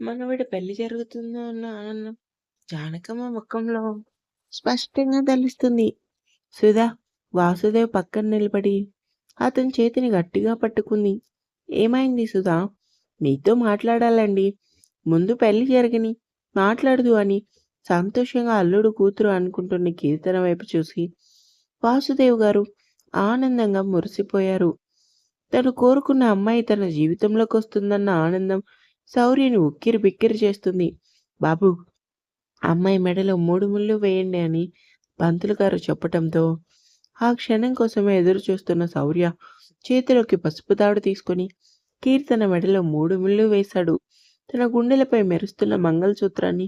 మనవిడి పెళ్ళి జరుగుతుందో అన్న ఆనందం జానకమ్మ ముఖంలో స్పష్టంగా తెలుస్తుంది. సుధా వాసుదేవ్ పక్కన నిలబడి అతని చేతిని గట్టిగా పట్టుకుంది. ఏమైంది సుధా? నీతో మాట్లాడాలండి. ముందు పెళ్ళి జరగని మాట్లాడదు అని సంతోషంగా అల్లుడు కూతురు అనుకుంటున్న కీర్తన వైపు చూసి వాసుదేవ్ గారు ఆనందంగా మురిసిపోయారు. తను కోరుకున్న అమ్మాయి తన జీవితంలోకి వస్తుందన్న ఆనందం శౌర్యని ఉక్కిరి బిక్కిరి చేస్తుంది. బాబు అమ్మాయి మెడలో మూడు ముళ్ళు వేయండి అని పంతులు గారు చెప్పటంతో ఆ క్షణం కోసమే ఎదురు చూస్తున్న శౌర్య చేతిలోకి పసుపు తాడు తీసుకొని కీర్తన మెడలో మూడు ముళ్ళు వేశాడు. తన గుండెలపై మెరుస్తున్న మంగళసూత్రాన్ని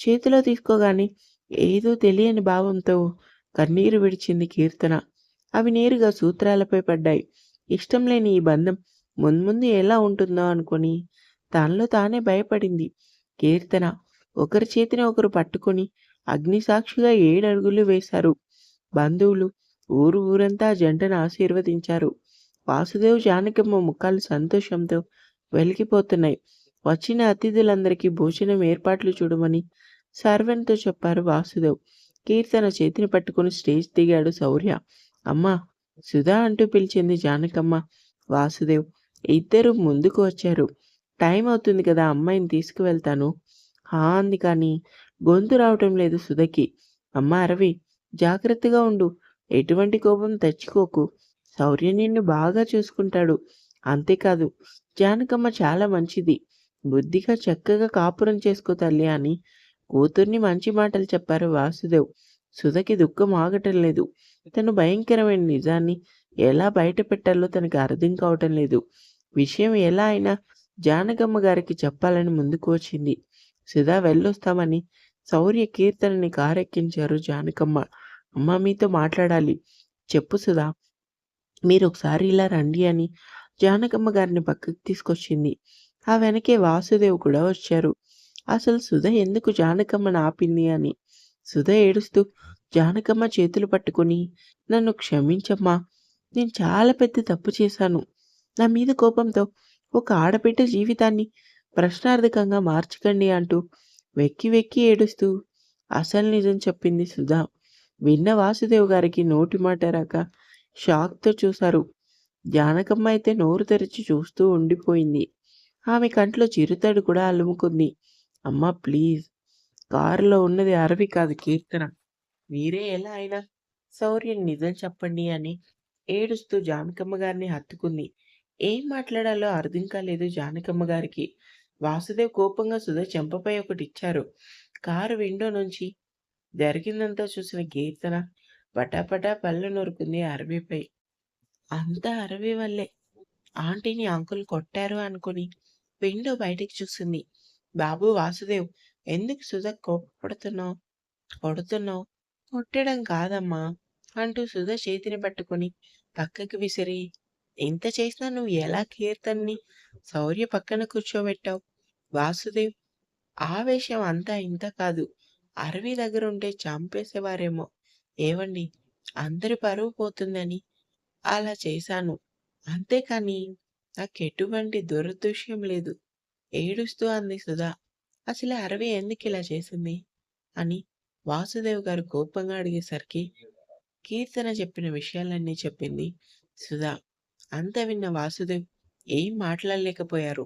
చేతిలో తీసుకోగానే ఏదో తెలియని భావంతో కన్నీరు విడిచింది కీర్తన. అవి నేరుగా సూత్రాలపై పడ్డాయి. ఇష్టం లేని ఈ బంధం మున్ముందు ఎలా ఉంటుందో అనుకొని తనలో తానే భయపడింది. కీర్తన ఒకరి చేతిని ఒకరు పట్టుకొని అగ్నిసాక్షిగా ఏడడుగులు వేశారు. బంధువులు ఊరు ఊరంతా జంటను ఆశీర్వదించారు. వాసుదేవ్ జానకమ్మ ముఖాలు సంతోషంతో వెలిగిపోతున్నాయి. వచ్చిన అతిథులందరికీ భోజనం ఏర్పాట్లు చూడమని సర్వెంట్తో చెప్పారు వాసుదేవ్. కీర్తన చేతిని పట్టుకుని స్టేజ్ దిగాడు శౌర్య. అమ్మా సుధా అంటూ పిలిచింది జానకమ్మ. వాసుదేవ్ ఇద్దరు ముందుకు వచ్చారు. టైం అవుతుంది కదా అమ్మాయిని తీసుకువెళ్తాను. హా అంది కానీ గొంతు రావటం లేదు సుధకి. అమ్మ అరవి జాగ్రత్తగా ఉండు. ఎటువంటి కోపం తెచ్చుకోకు. శౌర్య నిన్ను బాగా చూసుకుంటాడు. అంతేకాదు జానకమ్మ చాలా మంచిది. బుద్ధిగా చక్కగా కాపురం చేసుకో తల్లి అని కూతుర్ని మంచి మాటలు చెప్పారు వాసుదేవ్. సుధకి దుఃఖం ఆగటం లేదు. తను భయంకరమైన నిజాన్ని ఎలా బయట పెట్టాలో తనకి అర్థం కావటం లేదు. విషయం ఎలా అయినా జానకమ్మ గారికి చెప్పాలని ముందుకు వచ్చింది. సుధా వెళ్ళొస్తామని శౌర్య కీర్తనని కారెక్కించారు జానకమ్మ. అమ్మ మీతో మాట్లాడాలి. చెప్పు సుధా. మీరు ఒకసారి ఇలా రండి అని జానకమ్మ గారిని పక్కకి తీసుకొచ్చింది. ఆ వెనకే వాసుదేవ్ కూడా వచ్చారు. అసలు సుధ ఎందుకు జానకమ్మని ఆపింది అని. సుధ ఏడుస్తూ జానకమ్మ చేతులు పట్టుకొని నన్ను క్షమించమ్మా. నేను చాలా పెద్ద తప్పు చేశాను. నా మీద కోపంతో ఒక ఆడబిడ్డ జీవితాన్ని ప్రశ్నార్థకంగా మార్చకండి అంటూ వెక్కి వెక్కి ఏడుస్తూ అసలు నిజం చెప్పింది సుధా విన్న వాసుదేవ్ గారికి నోటి మాట రాక షాక్‌తో చూశారు. జానకమ్మ అయితే నోరు తెరిచి చూస్తూ ఉండిపోయింది. ఆమె కంట్లో చిరుతడు కూడా అలుముకుంది. అమ్మా ప్లీజ్ కారులో ఉన్నది అరవి కాదు కీర్తన. మీరే ఎలా అయినా శౌర్యం నిజం చెప్పండి అని ఏడుస్తూ జానకమ్మ గారిని హత్తుకుంది. ఏం మాట్లాడాలో అర్థం కాలేదు జానకమ్మ గారికి. వాసుదేవ్ కోపంగా సుధా చెంపపై ఒకటి ఇచ్చారు కారు విండో నుంచి జరిగిందంతా చూసిన కీర్తన పటాపటా పళ్ళు నొరుకుంది అరవిపై. అంతా అరవి వల్లే. ఆంటీని అంకుల్ కొట్టారు అనుకుని విండో బయటికి చూసింది. బాబూ వాసుదేవ్ ఎందుకు సుధ కోపడుతున్నావు కొడుతున్నావు? కొట్టడం కాదమ్మా అంటూ సుధ చేతిని పట్టుకొని పక్కకి విసిరి ఇంత చేసినా నువ్వు ఎలా కీర్తన్ని శౌర్య పక్కన కూర్చోబెట్టావు? వాసుదేవ్ ఆవేశం అంతా ఇంత కాదు. అరవి దగ్గరుంటే చంపేసేవారేమో. ఏవండీ అందరి పరువు పోతుందని అలా చేశాను. అంతేకానీ నాకెటువంటి దురదృశ్యం లేదు. ఏడుస్తూ అంది సుధా అసలు అరవి ఎందుకు ఇలా చేసింది? అని వాసుదేవ్ గారు కోపంగా అడిగేసరికి కీర్తన చెప్పిన విషయాలన్నీ చెప్పింది సుధా అంతా విన్న వాసుదేవ్ ఏం మాట్లాడలేకపోయారు.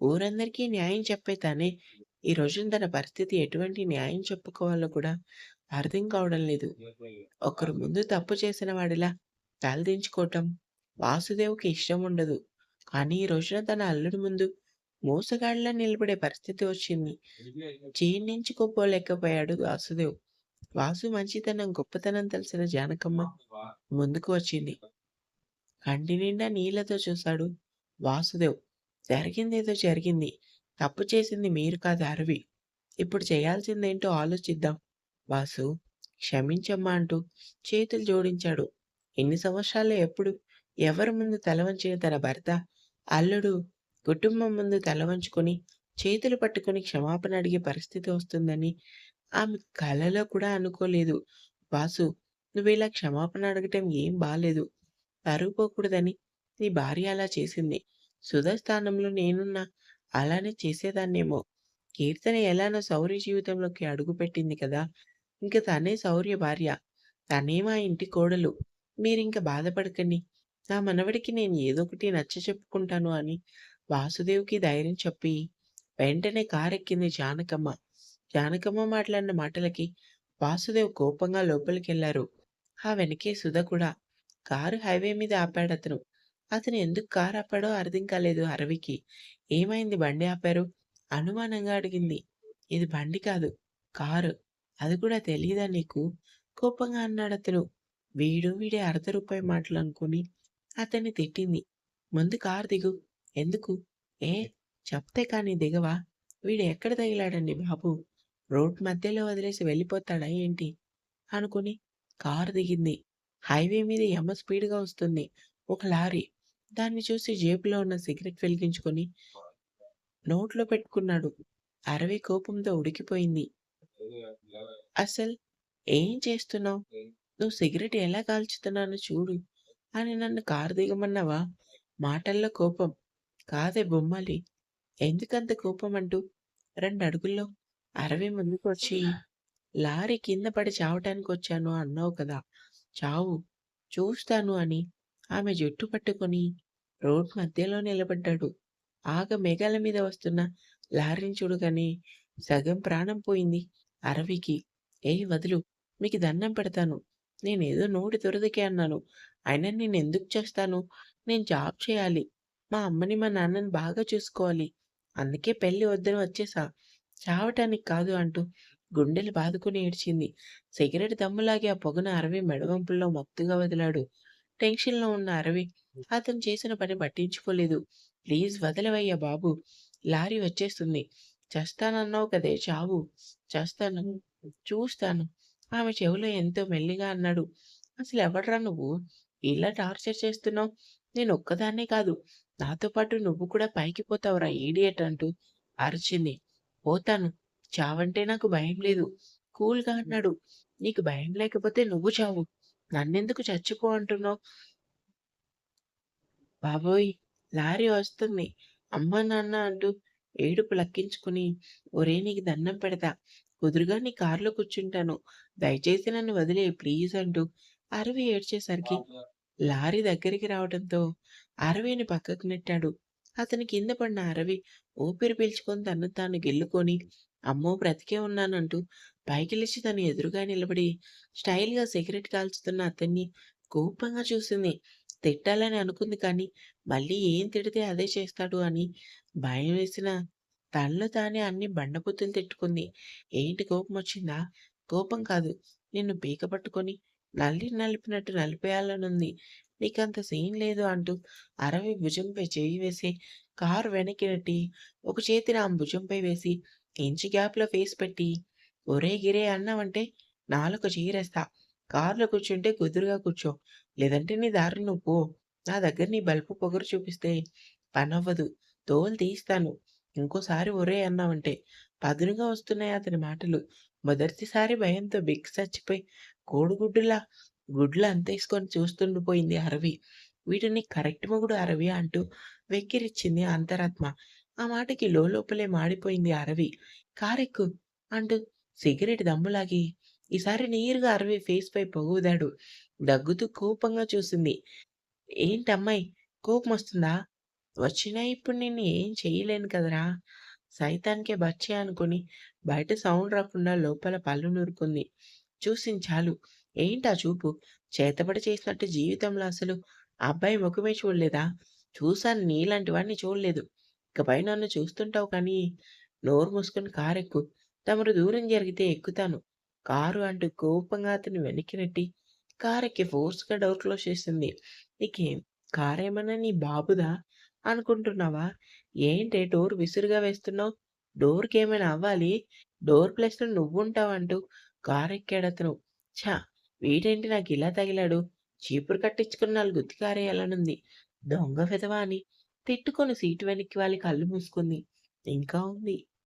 ఊరందరికీ న్యాయం చెప్పే తానే ఈ రోజున తన పరిస్థితి ఎటువంటి న్యాయం చెప్పుకోవాలో కూడా అర్థం కావడం లేదు. ఒకరు ముందు తప్పు చేసిన వాడిలా తలదించుకోవటం వాసుదేవ్‌కి ఇష్టం ఉండదు. కానీ ఈ రోజున తన అల్లుడి ముందు మోసగాడిలా నిలబడే పరిస్థితి వచ్చింది. జీర్ణించుకోపోలేకపోయాడు వాసుదేవ్. వాసు మంచితనం, గొప్పతనం తెలిసిన జానకమ్మ ముందుకు వచ్చింది. కంటి నిండా నీళ్ళతో చూశాడు వాసుదేవ్. జరిగిందేదో జరిగింది. తప్పు చేసింది మీరు కాదు అరవి. ఇప్పుడు చేయాల్సిందేంటో ఆలోచిద్దాం. వాసు క్షమించమ్మా అంటూ చేతులు జోడించాడు. ఎన్ని సంవత్సరాలు ఎప్పుడు ఎవరి ముందు తలవంచిన తన భర్త, అల్లుడు కుటుంబం ముందు తలవంచుకొని చేతులు పట్టుకొని క్షమాపణ అడిగే పరిస్థితి వస్తుందని ఆమె కలలో కూడా అనుకోలేదు. వాసు ఇలా క్షమాపణ అడగటం ఏం బాలేదు. పరుగుపోకూడదని నీ భార్య అలా చేసింది. సుధ స్థానంలో నేనున్నా అలానే చేసేదాన్నేమో. కీర్తన ఎలానో శౌర్య జీవితంలోకి అడుగుపెట్టింది కదా! ఇంక తనే శౌర్య భార్య. తనే మా ఇంటి కోడలు. మీరింక బాధపడకండి. నా మనవడికి నేను ఏదొకటి నచ్చ చెప్పుకుంటాను అని వాసుదేవ్‌కి ధైర్యం చెప్పి, వెంటనే కారెక్కింది జానకమ్మ. జానకమ్మ మాట్లాడిన మాటలకి వాసుదేవ్ కోపంగా లోపలికెళ్ళారు. ఆ వెనకే సుధ కూడా. కారు హైవే మీద ఆపాడు అతను అతను ఎందుకు కారు ఆపాడో అర్థం కాలేదు అరవికి ఏమైంది బండి ఆపారు? అనుమానంగా అడిగింది. ఇది బండి కాదు. కారు. అది కూడా తెలియదా నీకు? కోపంగా అన్నాడు అతను వీడు వీడే అర్ధ రూపాయి మాటలు అనుకుని అతన్ని తిట్టింది. ముందు కారు దిగు. ఎందుకు? ఏ చెప్తే కానీ దిగవా? వీడు ఎక్కడ తగిలాడండి బాబు? రోడ్ మధ్యలో వదిలేసి వెళ్ళిపోతాడా ఏంటి? అనుకుని కారు దిగింది. హైవే మీద యమ స్పీడ్‌గా వస్తుంది. ఒక లారీ. దాన్ని చూసి జేబులో ఉన్న సిగరెట్ వెలిగించుకొని నోట్లో పెట్టుకున్నాడు. అరవి కోపంతో ఉడికిపోయింది. అసలు ఏం చేస్తున్నావు? నువ్వు సిగరెట్ ఎలా కాల్చుతున్నానో చూడు అని నన్ను కారు దిగమన్నావా? మాటల్లో కోపం. కాదే బొమ్మలి. ఎందుకంత కోపం అంటూ రెండు అడుగుల్లో అరవి ముందుకొచ్చి లారీ కింద పడి చావటానికి వచ్చాను అన్నావు కదా! చావు. చూస్తాను అని ఆమె జుట్టు పట్టుకొని రోడ్ మధ్యలో నిలబడ్డాడు. ఆగ మేఘాల మీద వస్తున్న లారీని చూడగానే సగం ప్రాణం పోయింది అరవికి. ఏ వదులు. మీకు దండం పెడతాను. నేనేదో నోటి దురదకే అన్నాను. అయినా నేను ఎందుకు చేస్తాను? నేను జాబ్ చేయాలి. మా అమ్మని, మా నాన్నని బాగా చూసుకోవాలి. అందుకే పెళ్ళి వద్దని వచ్చేసా. చావటానికి కాదు అంటూ గుండెలు బాదుకుని ఏడ్చింది. సిగరెట్ దమ్ములాగే ఆ పొగను అరవి మెడవంపుల్లో మత్తుగా వదిలాడు. టెన్షన్‌లో ఉన్న అరవి అతను చేసిన పని పట్టించుకోలేదు. Please వదిలవయ్యా Babu. లారీ వచ్చేస్తుంది. చస్తానన్నావు కదే చావు. చస్తాను. చూస్తాను. ఆమె చెవిలో ఎంతో మెల్లిగా అన్నాడు. అసలు అసలెవడ్రా నువ్వు? ఇలా టార్చర్ చేస్తున్నావు? నేను ఒక్కదాన్నే కాదు. నాతో పాటు నువ్వు కూడా పైకి పోతావురా ఈడియట్ అంటూ అరిచింది. పోతాను. చావంటే నాకు భయం లేదు. కూల్‌గా అన్నాడు. నీకు భయం లేకపోతే నువ్వు చావు. నన్నెందుకు చచ్చిపో అంటున్నావు? బాబోయ్! లారీ వస్తుంది. అమ్మా, నాన్న అంటూ ఏడుపు లక్కించుకుని ఒరేయ్ నీకు దండం పెడతా. కుదురుగా నీ కారులో కూర్చుంటాను. దయచేసి నన్ను వదిలేయ్ ప్లీజ్ అంటూ అరవి ఏడ్చేసరికి లారీ దగ్గరికి రావడంతో అరవిని పక్కకు నెట్టాడు. అతని కింద పడిన అరవి ఊపిరి పీల్చుకొని తన్ను తాను గిల్లుకొని అమ్మో! బ్రతికే ఉన్నానంటూ పైకి లేచి తన ఎదురుగా నిలబడి స్టైల్‌గా సిగరెట్ కాల్చుతున్న అతన్ని కోపంగా చూసింది. తిట్టాలని అనుకుంది కానీ మళ్ళీ ఏం తిడితే అదే చేస్తాడు అని భయం వేసిన తనలో తానే అన్ని బండబుద్ధులు తిట్టుకుంది. ఏంటి కోపం వచ్చిందా కోపం కాదు. నిన్ను పీక పట్టుకొని నల్లి నలిపినట్టు నలిపేయాలనుంది. నీకంత సీన్ లేదు అంటూ అరవి భుజంపై చేయి వేసి కారు వెనక్కి నెట్టి ఒక చేతిని ఆమె భుజంపై వేసి ఇంచు గ్యాప్‌లో ఫేస్ పెట్టి ఒరే గిరే అన్నావంటే నాలుక చీరేస్తా. కారులో కూర్చుంటే కుదురుగా కూర్చో. లేదంటే నీ దారి నువ్వు పో. నా దగ్గర నీ బల్పు పొగరు చూపిస్తే పనవ్వదు. తోలు తీస్తాను. ఇంకోసారి ఒరే అన్నావంటే పదునుగా వస్తున్నాయి అతని మాటలు. మొదటిసారి భయంతో బిగ్ చచ్చిపోయి కోడిగుడ్డులా గుడ్లు అంతేసుకొని చూస్తుండిపోయింది అరవి. వీటిని కరెక్ట్ మొగుడు అరవి అంటూ వెక్కిరిచ్చింది అంతరాత్మ. ఆ మాటకి లోలోపలే మాడిపోయింది అరవి. కారెక్కు అంటూ సిగరెట్ దమ్ములాగి ఈసారి నేరుగా అరవి ఫేస్ పై పొగుదాడు దగ్గుతూ కోపంగా చూసింది. ఏంటమ్మాయి కోపం వస్తుందా వచ్చినా ఇప్పుడు నిన్ను ఏం చేయలేను కదరా! సైతానికే బచ్చే అనుకుని బయట సౌండ్ రాకుండా లోపల పళ్ళు నూరుకుంది. చూసింది చాలు. ఏంటా చూపు? చేతబడి చేసినట్టు జీవితంలో అసలు ఆ అబ్బాయి ముఖమే చూడలేదా? చూసాను నీలాంటి వాడిని చూడలేదు. ఇకపై నన్ను చూస్తుంటావు కానీ నోరు మూసుకొని కారెక్కు. తమరు దూరం జరిగితే ఎక్కుతాను. కారు అంటూ కోపంగా అతను వెనక్కి నెట్టి కారెక్కి ఫోర్స్‌గా డోర్ క్లోజ్ చేసింది. నీకేం కారేమన్నా నీ బాబుదా అనుకుంటున్నావా? ఏంటే డోర్ విసురుగా వేస్తున్నావు? డోర్కి ఏమైనా అవ్వాలి. డోర్ ప్లేస్‌లో నువ్వుంటావంటూ అతను ఛా వీడేంటి ఇలా తగిలాడు. చీపురు కట్టించుకుని నాలుగు గుత్తికారేయాలనుంది దొంగ వెధవ అని తిట్టుకొని సీటు వెనక్కి వాలి కళ్ళు మూసుకుంది. ఇంకా ఉంది.